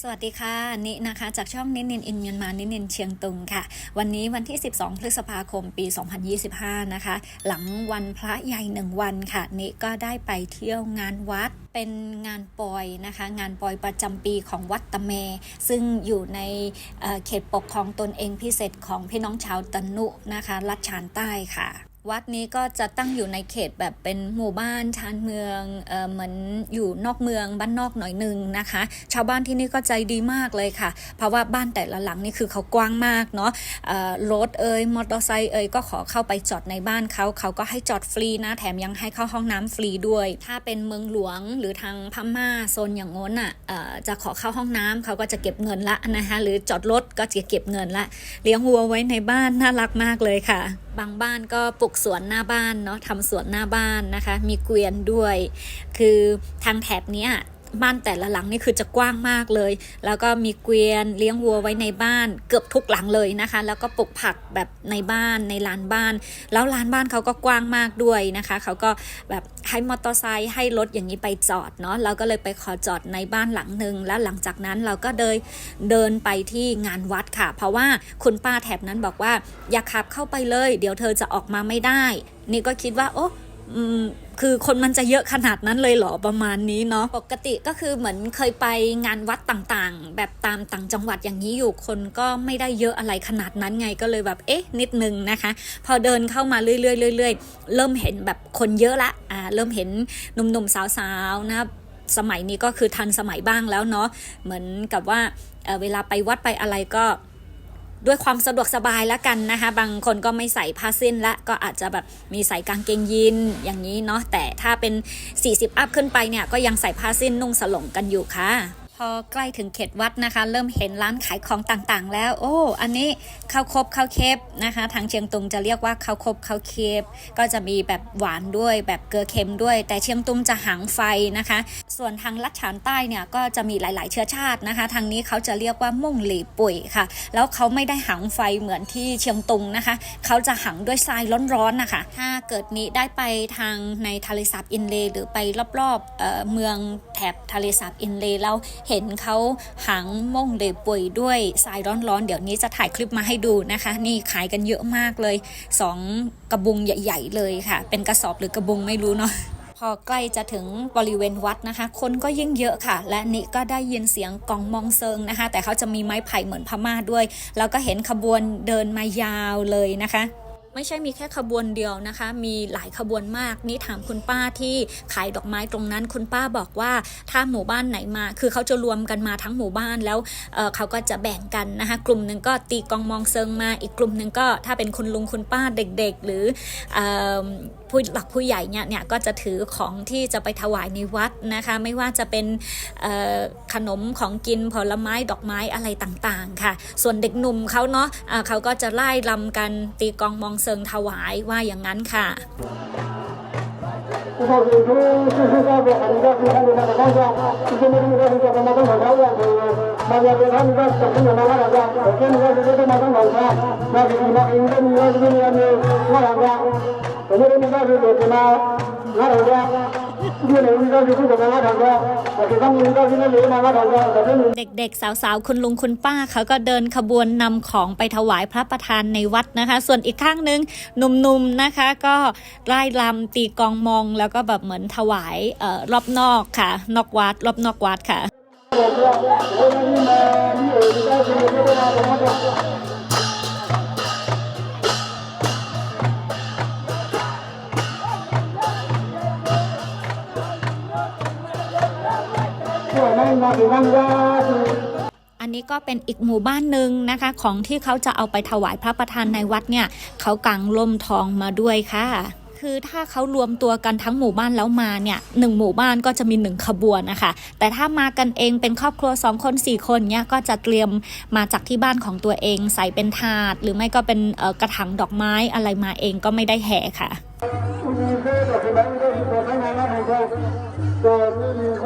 สวัสดีค่ะนินะคะ จากช่องนินนินอินเมียนมานินนินเชียงตุงค่ะ วันนี้วันที่ 12 พฤษภาคมปี 2025 นะคะ หลังวันพระใหญ่หนึ่งวันค่ะนิก็ได้ไปเที่ยวงานวัดเป็นงานปอยนะคะ งานปอยประจำปีของวัดตะเม ซึ่งอยู่ในเเขตปกครองตนเองพิเศษของพี่น้องชาวตนุนะคะรัชชานใต้ค่ะ วัดนี้ก็จะตั้งอยู่ในเขตแบบเป็นหมู่บ้านชานเมืองเออเหมือนอยู่นอกเมืองบ้านนอกหน่อยหนึงนะคะ ชาวบ้านที่นี่ก็ใจดีมากเลยค่ะ เพราะว่าบ้านแต่ละหลังนี่คือเขากว้างมากเนาะรถเอ่ยมอเตอร์ไซค์เอ่ยก็ขอเข้าไปจอดในบ้านเขาเขาก็ให้จอดฟรีนะแถมยังให้เข้าห้องน้ำฟรีด้วย ถ้าเป็นเมืองหลวงหรือทางพม่าโซนอย่างง้นอะจะขอเข้าห้องน้ำเขาก็จะเก็บเงินละนะคะหรือจอดรถก็จะเก็บเงินละ เลี้ยงวัวไว้ในบ้านน่ารักมากเลยค่ะ บางบ้านก็ปลูกสวนหน้าบ้านเนาะทำสวนหน้าบ้านนะคะ มีเกวียนด้วย คือทางแถบนี้ บ้านแต่ละหลังนี่คือจะกว้างมากเลย แล้วก็มีเกวียนเลี้ยงวัวไว้ในบ้านเกือบทุกหลังเลยนะคะ แล้วก็ปลูกผักแบบในบ้านในลานบ้าน แล้วลานบ้านเขาก็กว้างมากด้วยนะคะ เขาก็แบบให้มอเตอร์ไซค์ให้รถอย่างนี้ไปจอดเนาะ เราก็เลยไปขอจอดในบ้านหลังหนึ่งแล้วหลังจากนั้นเราก็เดินเดินไปที่งานวัดค่ะ เพราะว่าคุณป้าแถบนั้นบอกว่าอย่าขับเข้าไปเลย เดี๋ยวเธอจะออกมาไม่ได้ นี่ก็คิดว่าโอ้ คือคนมันจะเยอะขนาดนั้นเลยเหรอประมาณนี้เนาะปกติก็คือเหมือนเคยไปงานวัดต่างๆ แบบตามต่างจังหวัดอย่างนี้อยู่คนก็ไม่ได้เยอะอะไรขนาดนั้นไงก็เลยแบบเอ๊ะนิดนึงนะคะ พอเดินเข้ามาเรื่อยๆเรื่อยๆเริ่มเห็นแบบคนเยอะละอ่าเริ่มเห็นหนุ่มๆสาวๆนะสมัยนี้ก็คือทันสมัยบ้างแล้วเนาะเหมือนกับว่าเเวลาไปวัดไปอะไรก็ ด้วยความสะดวกสบายละกันนะคะ บางคนก็ไม่ใส่ผ้าสิ้นละก็อาจจะแบบมีใส่กางเกงยีนอย่างนี้เนาะแต่ถ้าเป็น 40 อัพขึ้นไปเนี่ยก็ยังใส่ผ้าสิ้นนุ่งสลงกันอยู่ค่ะ พอใกล้ถึงเขตวัดนะคะ เริ่มเห็นร้านขายของต่างๆ แล้ว โอ้ อันนี้ข้าวคบข้าวเคบนะคะ ทางเชียงตุงจะเรียกว่าข้าวคบข้าวเคบก็จะมีแบบหวานด้วย แบบเกลือเค็มด้วย แต่เชียงตุงจะหางไฟนะคะ ส่วนทางลัดฉานใต้เนี่ยก็จะมีหลายๆเชื้อชาตินะคะ ทางนี้เขาจะเรียกว่าม่งหลีปุ่ยค่ะ แล้วเขาไม่ได้หังไฟเหมือนที่เชียงตุงนะคะ เขาจะหังด้วยทรายร้อนๆนะคะ ถ้าเกิดนี้ได้ไปทางในทะเลสาบอินเลหรือไปรอบๆเเมืองแถบทะเลสาบอินเลย์แล้วเห็นเขาหังม่งเลยป่วยด้วยทรายร้อนๆ เดี๋ยวนี้จะถ่ายคลิปมาให้ดูนะคะ นี่ขายกันเยอะมากเลยสองกระบุงใหญ่ๆเลยค่ะ เป็นกระสอบหรือกระบุงไม่รู้เนาะพอใกล้จะถึงบริเวณวัดนะคะ คนก็ยิ่งเยอะค่ะ และนี่ก็ได้ยินเสียงกองมองเซิงนะคะ แต่เขาจะมีไม้ไผ่เหมือนพม่าด้วย แล้วก็เห็นขบวนเดินมายาวเลยนะคะ ไม่ใช่มีแค่ขบวนเดียวนะคะ มีหลายขบวนมาก นี่ถามคุณป้าที่ขายดอกไม้ตรงนั้น คุณป้าบอกว่าถ้าหมู่บ้านไหนมา คือเขาจะรวมกันมาทั้งหมู่บ้านแล้วเเขาก็จะแบ่งกันนะคะกลุ่มหนึ่งก็ตีกองมองเซิงมา อีกกลุ่มหนึ่งก็ถ้าเป็นคุณลุงคุณป้าเด็ก ๆ หรือผู้หลักผู้ใหญ่เนี่ยเนี่ยก็จะถือของที่จะไปถวายในวัดนะคะ ไม่ว่าจะเป็นขนมของกินผลไม้ดอกไม้อะไรต่างๆ ค่ะ ส่วนเด็กหนุ่มเขาเนาะอ่าเขาก็จะไล่ลำกันตีกองมองเซิงถวายว่าอย่างนั้นค่ะเรา เด็กๆ สาวๆ คุณลุงคุณป้าเขาก็เดินขบวนนำของไปถวายพระประธานในวัดนะคะ ส่วนอีกข้างนึงหนุ่มๆนะคะ ก็ไล่ลำตีกองมองแล้วก็แบบเหมือนถวายรอบนอกค่ะ นอกวัด รอบนอกวัดค่ะ อันนี้ก็เป็นอีกหมู่บ้านหนึ่งนะคะ ของที่เขาจะเอาไปถวายพระประธานในวัดเนี่ยเขากางล่มทองมาด้วยค่ะคือถ้าเขารวมตัวกันทั้งหมู่บ้านแล้วมาเนี่ยหนึ่งหมู่บ้านก็จะมีหนึ่งขบวนนะคะ แต่ถ้ามากันเองเป็นครอบครัวสองคนสี่คนเนี่ยก็จะเตรียมมาจากที่บ้านของตัวเอง ใส่เป็นถาด หรือไม่ก็เป็นกระถางดอกไม้อะไรมาเองก็ไม่ได้แห่ค่ะ 你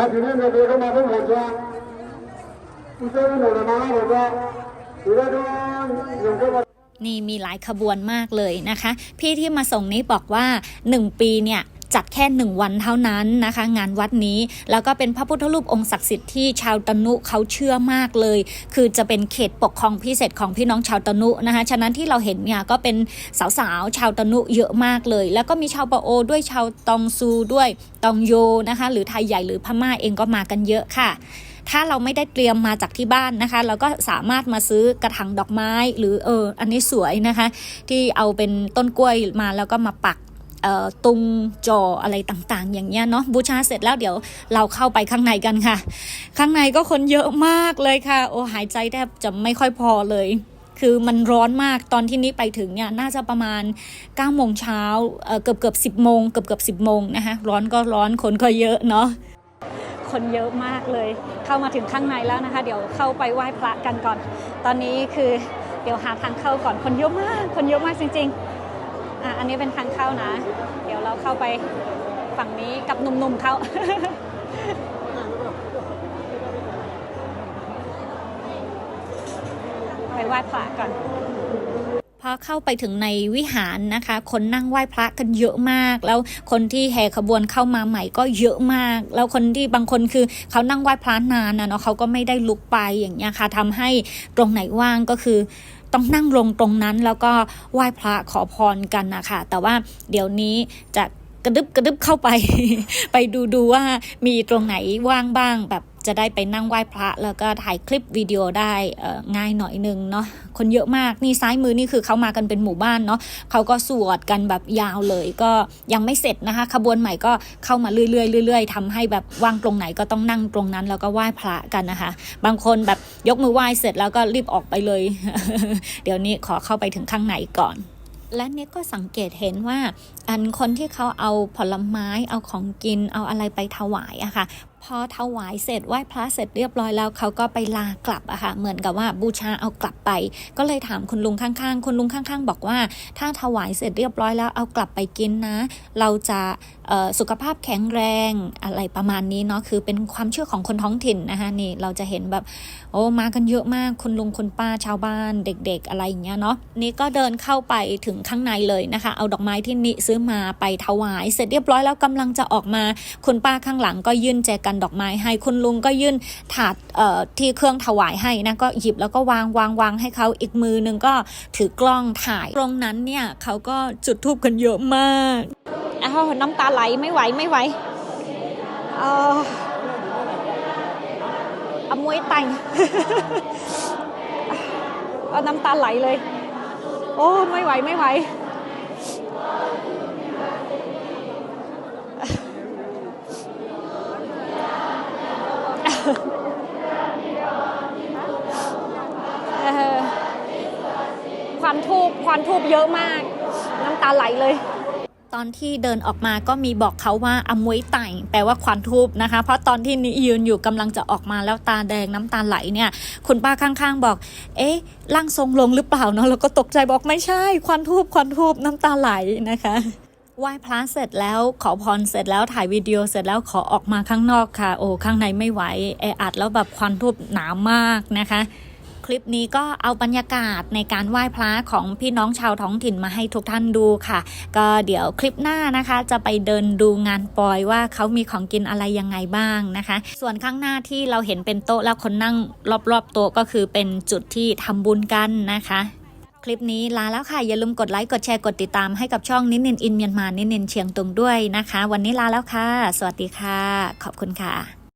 แทีนี้เราเดินเข้ามาทั้งหมดว่าที่เจ้าหมาหมดว่าทีะดวงหนึ่งนี่มีหลายขบวนมากเลยนะคะ พี่ที่มาส่งนี้บอกว่า 1 ปีเนี่ย จัดแค่ 1 วันเท่านั้นนะคะ งานวัดนี้แล้วก็เป็นพระพุทธรูปองค์ศักดิ์สิทธิ์ที่ชาวตนุเขาเชื่อมากเลย คือจะเป็นเขตปกครองพิเศษของพี่น้องชาวตนุนะคะฉะนั้นที่เราเห็นเนี่ยก็เป็นสาวๆชาวตนุเยอะมากเลย แล้วก็มีชาวปะโอด้วยชาวตองซูด้วยตองโยนะคะ หรือไทยใหญ่หรือพม่าเองก็มากันเยอะค่ะถ้าเราไม่ได้เตรียมมาจากที่บ้านนะคะ เราก็สามารถมาซื้อกระถางดอกไม้ หรือเออ อันนี้สวยนะคะ ที่เอาเป็นต้นกล้วยมาแล้วก็มาปัก ตุงจออะไรต่างๆ อย่างเงี้ยเนาะบูชาเสร็จแล้วเดี๋ยวเราเข้าไปข้างในกันค่ะ ข้างในก็คนเยอะมากเลยค่ะ โอ้หายใจแทบจะไม่ค่อยพอเลยคือมันร้อนมากตอนที่นี้ไปถึงเนี่ยน่าจะประมาณ9โมงเช้าเอ่อเกือบเกือบ10โมงเกือบเกือบ10โมงนะคะร้อนก็ร้อนคนก็เยอะเนาะคนเยอะมากเลย เข้ามาถึงข้างในแล้วนะคะ เดี๋ยวเข้าไปไหว้พระกันก่อน ตอนนี้คือเดี๋ยวหาทางเข้าก่อนคนเยอะมาก คนเยอะมากจริง ๆ อะอันนี้เป็นทางเข้านะ เดี๋ยวเราเข้าไปฝั่งนี้กับหนุ่มๆเขา ไปไหว้พระก่อนพอเข้าไปถึงในวิหารนะคะ คนนั่งไหว้พระกันเยอะมาก แล้วคนที่แห่ขบวนเข้ามาใหม่ก็เยอะมาก แล้วคนที่บางคนคือเขานั่งไหว้พระนานนะเนาะเขาก็ไม่ได้ลุกไปอย่างเงี้ยค่ะทำให้ตรงไหนว่างก็คือ ต้องนั่งลงตรงนั้นแล้วก็ไหว้พระขอพรกันนะคะแต่ว่าเดี๋ยวนี้จะกระดึบกระดึบเข้าไป ไปดูดูว่ามีตรงไหนว่างบ้างแบบ จะได้ไปนั่งไหว้พระ แล้วก็ถ่ายคลิปวิดีโอได้ง่ายหน่อยนึงเนาะคนเยอะมากนี่ซ้ายมือนี่คือเขามากันเป็นหมู่บ้านเนาะเขาก็สวดกันแบบยาวเลยก็ยังไม่เสร็จนะคะ ขบวนใหม่ก็เข้ามาเรื่อยๆเรื่อยๆทำให้แบบว่างตรงไหนก็ต้องนั่งตรงนั้น แล้วก็ไหว้พระกันนะคะ บางคนแบบยกมือไหว้เสร็จแล้วก็รีบออกไปเลย เดี๋ยวนี้ขอเข้าไปถึงข้างในก่อนและเนี่ยก็สังเกตเห็นว่า อันคนที่เขาเอาผลไม้เอาของกินเอาอะไรไปถวายอะค่ะ อถวายเสร็จไหว้พระเสร็จเรียบร้อยแล้วเขาก็ไปลากลับอะค่ะเหมือนกับว่าบูชาเอากลับไป ก็เลยถามคุณลุงข้างๆ คุณลุงข้างๆ บอกว่า ถ้าถวายเสร็จเรียบร้อยแล้วเอากลับไปกินนะ เราจะสุขภาพแข็งแรงอะไรประมาณนี้เนาะคือเป็นความเชื่อของคนท้องถิ่นนะคะนี่เราจะเห็นแบบโอ้มากันเยอะมากคุณลุงคุณป้าชาวบ้านเด็ก ๆ อะไรอย่างเงี้ยเนาะนี่ก็เดินเข้าไปถึงข้างในเลยนะคะ เอาดอกไม้ที่นิซื้อมาไปถวายเสร็จเรียบร้อยแล้วกำลังจะออกมาคุณป้าข้างหลังก็ยื่นแจกันดอกไม้ให้คุณลุงก็ยื่นถาดที่เครื่องถวายให้นะก็หยิบแล้วก็วางวางวางให้เขาอีกมือนึงก็ถือกล้องถ่าย ตรงนั้นเนี่ยเขาก็จุดทูบกันเยอะมากอ้าวน้ำตาไหลไม่ไหวไม่ไหวเอออมวยแต่งเอาน้ำตาไหลเลย โอ้ไม่ไหวไม่ไหว เอ่อ ควันทูบเยอะมาก น้ำตาไหลเลย ตอนที่เดินออกมาก็มีบอกเขาว่าอมวยไต่แปลว่าควันทูบนะคะ เพราะตอนที่นิยืนอยู่กำลังจะออกมาแล้วตาแดงน้ำตาไหลเนี่ย คุณป้าข้างๆบอก เอ๊ะร่างทรงลงหรือเปล่าเนาะแล้วก็ตกใจบอกไม่ใช่ ควันทูบควันทูบน้ำตาไหลนะคะไหว้พระเสร็จแล้วขอพรเสร็จแล้วถ่ายวิดีโอเสร็จแล้วขอออกมาข้างนอกค่ะ โอ้ข้างในไม่ไหวแออัดแล้วแบบควันทูบหนามากนะคะ ลิปนี้ก็เอาบรรยากาศในการไหว้พระของพี่น้องชาวท้องถิ่นมาให้ทุกท่านดูค่ะ ก็เดี๋ยวคลิปหน้านะคะ จะไปเดินดูงานปอยว่าเขามีของกินอะไรยังไงบ้างนะคะ ส่วนข้างหน้าที่เราเห็นเป็นโต๊ะแล้วคนนั่งรอบๆโต๊ะก็คือเป็นจุดที่ทำบุญกันนะคะคลิปนี้ลาแล้วค่ะ อย่าลืมกดไลค์ กดแชร์ กดติดตามให้กับช่องนินนินอินเมียนมานินนินเชียงตุงด้วยนะคะ วันนี้ลาแล้วค่ะ สวัสดีค่ะ ขอบคุณค่ะ